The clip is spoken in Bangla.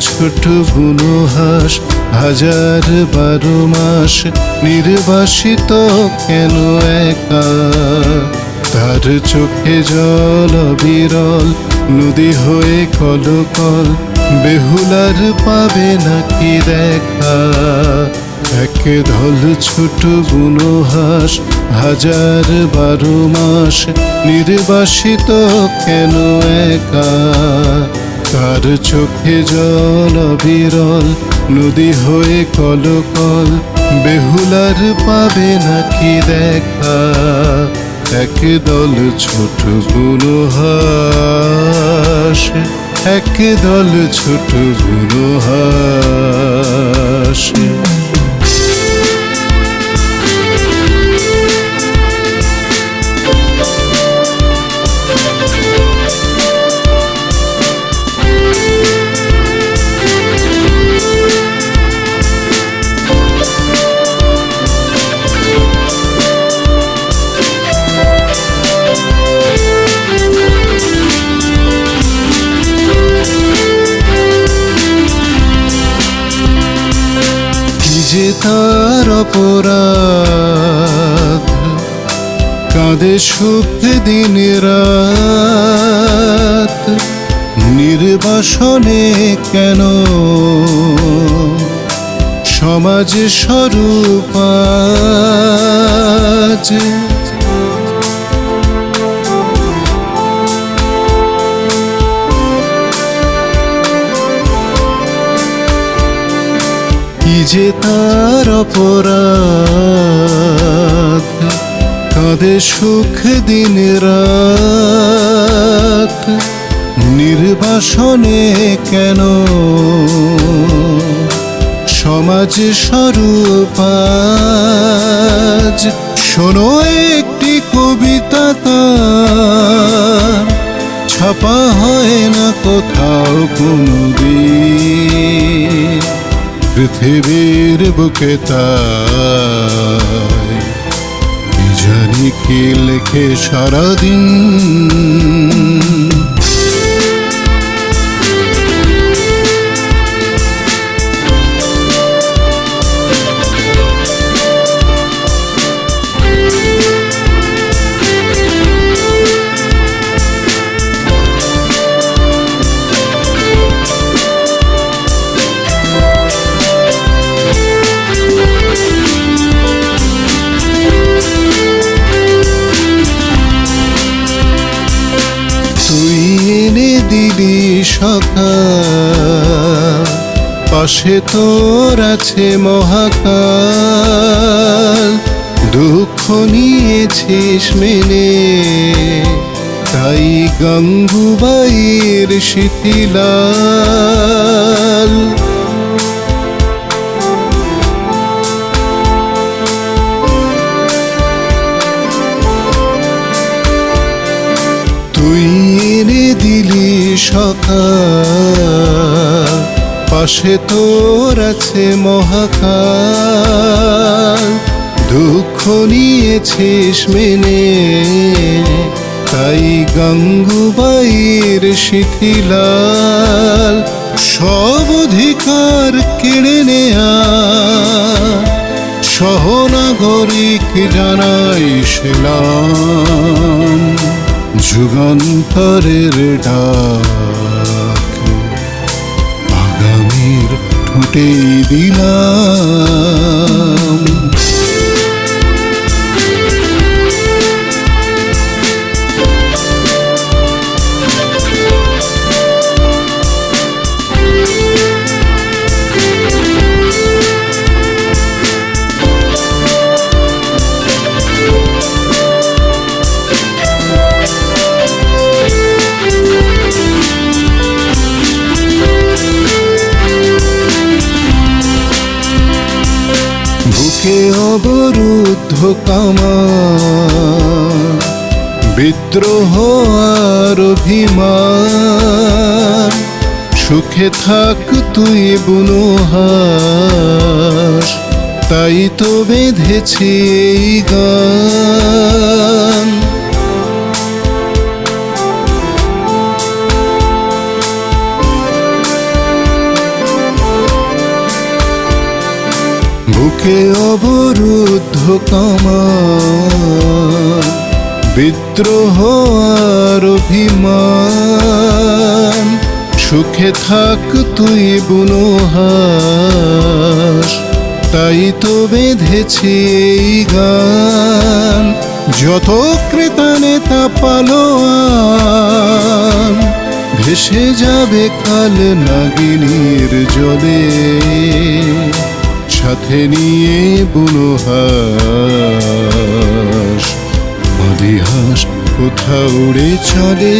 ছোট বুনো হাস, হাজার বারো মাস নির্বাসিত কেন একা? তার চোখে জল বিরল নদী হয়ে কলকল, বেহুলার পাবে নাকি দেখা? এক ধল ছোট বুনো হাস, হাজার বারো মাস নির্বাসিত কেন একা? তার চোখে জল অবিরল, নদী হয়ে কলকল, বেহুলার পাবে নাকি দেখা? এক দল ছোট বুনো হাস এক দল ছোট বুনো হাস। তার অপরাধ। কাঁদে সুখ দিন রাত। নির্বাসনে কেন? সমাজ স্বরূপ কি যে তার অপরাধ? কাঁদে সুখ দিন রাত। নির্বাসনে কেন? সমাজ স্বরূপ শোনো একটি কবিতা ছাপা হয় না কোথাও কোনো দিন পৃথিবীর বুকে তাই। জানি কি লেখে সারাদিন? দিলি সকাল পাশে তোর আছে মহাকাল। দুঃখ নিয়েছিস মেনে। তাই গঙ্গুবাইয়ের শীতিলাল তুই এনে দিলি সকাল। পাশে তোর আছে মহাকাল। দুঃখ নিয়েছিস মেনে। তাই গঙ্গুবাইয়ের শিথিলাল। সব অধিকার কেড়ে নেয়া। সহনাগরিক জানাই সেলাম যুগান্তরের ডাক। আগামীর ঠোঁটে দিলাম। বুকে অবরুদ্ধ কামা বিদ্রোহ আর অভিমান। সুখে থাক তুই বুনোহাস তাই তো বেঁধেছি এই গান। বুকে অবরুদ্ধ কামান বিদ্রোহ আর অভিমান, সুখে থাক তুই বুনোহাস তাই তো বেঁধেছি এই গান, যত ক্রেতা নেতা পালোয়ান, ভেসে যাবে কাল নাগিনীর জলে। সাথে নিয়ে বুনোহাস মদিহাস কোথা উড়ে চলে।